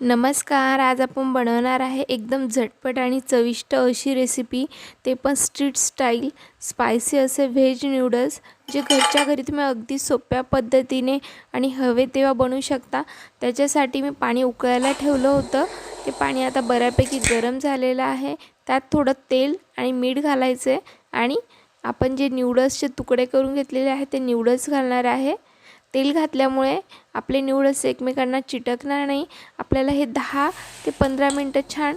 नमस्कार आज आपण बनवणार आहे एकदम झटपट आणि चविष्ट अशी रेसिपी ते पण स्ट्रीट स्टाईल स्पायसी असे व्हेज नूडल्स जे घरच्या घरी तुम्ही अगदी सोप्या पद्धतीने आणि हवे तेव्हा बनवू शकता. त्याच्यासाठी मी पाणी उकळायला ठेवलं होतं. ते पाणी आता बऱ्यापैकी गरम झालेलं आहे. त्यात थोडं तेल आणि मीठ घालायचं आहे आणि आपण जे न्यूडल्सचे तुकडे करून घेतलेले आहे ते न्यूडल्स घालणार आहे. तेल घातल्यामुळे आपले निवडस एकमेकांना चिटकणार नाही. आपल्याला हे दहा ते पंधरा मिनटं छान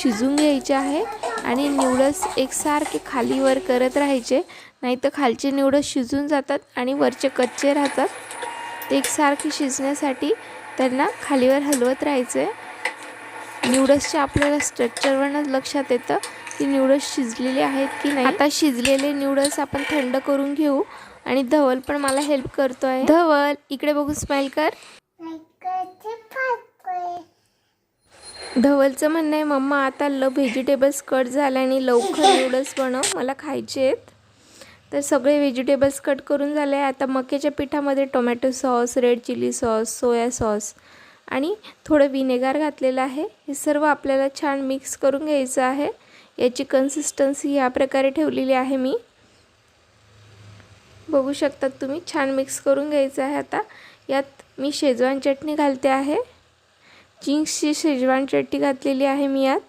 शिजून घ्यायचे आहे आणि निवडस एकसारखे खालीवर करत राहायचे. नाही तर खालचे निवडस शिजून जातात आणि वरचे कच्चे राहतात. ते एकसारखे शिजण्यासाठी त्यांना खालीवर हलवत राहायचं. आहे न्यूडल्सच्या आपल्याला स्ट्रक्चरवरच लक्षात येतं. की न्यूडल्स शिजलेले आहेत की नाही? आता शिजलेले न्यूडल्स आपण थंड करून घेऊ. आणि धवल पण मला हेल्प करतो आहे धवल इकडे बघू स्माईल कर. धवलचं म्हणणं आहे मम्मा आता ल व्हेजिटेबल्स कट झाले आणि लवकर न्यूडल्स बनव. मला खायचे आहेत. तर सगळे व्हेजिटेबल्स कट करून झाले आता मक्याच्या पिठामध्ये tomato sauce red chilli sauce soya sauce आणि थोडं विनेगार घातलेलं आहे. हे सर्व आपल्याला छान मिक्स करून घ्यायचं आहे. याची कन्सिस्टन्सी या प्रकारे ठेवलेली आहे मी. बघू शकतात तुम्ही छान मिक्स करून घ्यायचं आहे आता. यात मी शेजवान चटणी घालते आहे. चिंग्सची शेजवान चटणी घातलेली आहे मी यात.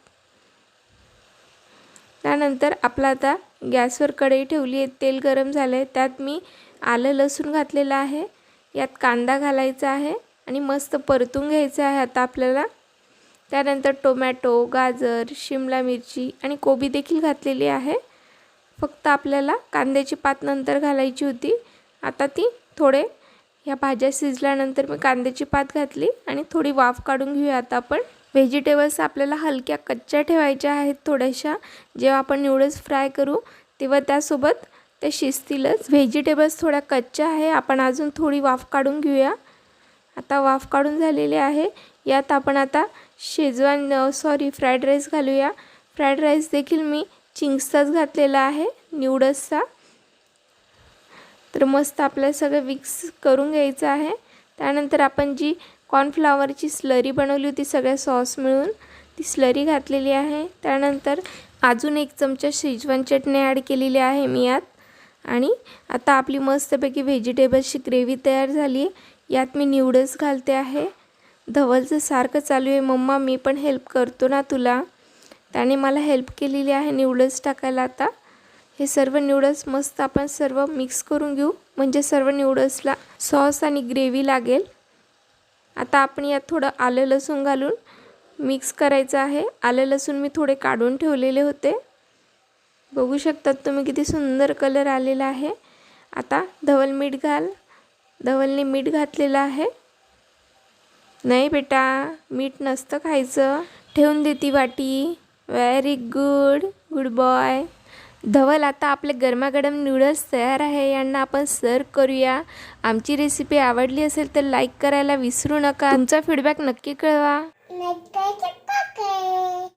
त्यानंतर आपला आता गॅसवर कढई ठेवली आहे तेल गरम झालं आहे त्यात मी आलं लसूण घातलेलं आहे. यात कांदा घालायचा आहे आणि मस्त परतून घ्यायचं आहे आता आपल्याला. त्यानंतर टोमॅटो गाजर शिमला मिरची आणि कोबी देखील घातलेली आहे. फक्त आपल्याला कांद्याची पात नंतर घालायची होती. आता ती थोडे ह्या भाज्या शिजल्यानंतर मी कांद्याची पात घातली आणि थोडी वाफ काढून घेऊया आता आपण. व्हेजिटेबल्स आपल्याला हलक्या कच्च्या ठेवायच्या आहेत थोड्याशा. जेव्हा आपण निवडच फ्राय करू तेव्हा त्यासोबत ते शिजतीलच. व्हेजिटेबल्स थोड्या कच्च्या आहे. आपण अजून थोडी वाफ काढून घेऊया. आता वाफ काढून झालेली आहे. यात आपण आता शेजवान सॉरी फ्राईड राईस घालूया. फ्राईड राईस देखील मी चिंग्सचाच घातलेला आहे न्यूडल्सचा तर मस्त आपल्याला सगळं मिक्स करून घ्यायचं आहे. त्यानंतर आपण जी कॉर्नफ्लावरची स्लरी बनवली होती सगळ्या सॉस मिळून ती स्लरी घातलेली आहे. त्यानंतर अजून एक चमचा शेजवान चटणी ॲड केलेली आहे मी यात. आणि आता आपली मस्तपैकी व्हेजिटेबल्सची ग्रेव्ही तयार झाली आहे. यात मी न्यूडल्स घालते आहे. धवलचं सारखं चालू आहे मम्मा मी पण हेल्प करतो ना तुला. त्याने मला हेल्प केलेली आहे न्यूडल्स टाकायला आता. हे सर्व न्यूडल्स मस्त आपण सर्व मिक्स करून घेऊ. म्हणजे सर्व न्यूडल्सला सॉस आणि ग्रेव्ही लागेल. आता आपण यात थोडं आलं लसूण घालून मिक्स करायचं आहे. आलं लसूण मी थोडे काढून ठेवलेले होते. बघू शकतात तुम्ही किती सुंदर कलर आलेला आहे. आता धवल मीठ घाल. धवलने मीठ घातलेलं आहे. नाही बेटा मीठ नसतं खायचं. ठेवून देती वाटी. Very good good boy Dhawal आता आपले गरमागरम नूडल्स तयार आहे. यांना आपण सर्व करूया. आमची रेसिपी आवडली असेल तर लाईक करायला विसरू नका. तुमचा फीडबॅक नक्की कळवा.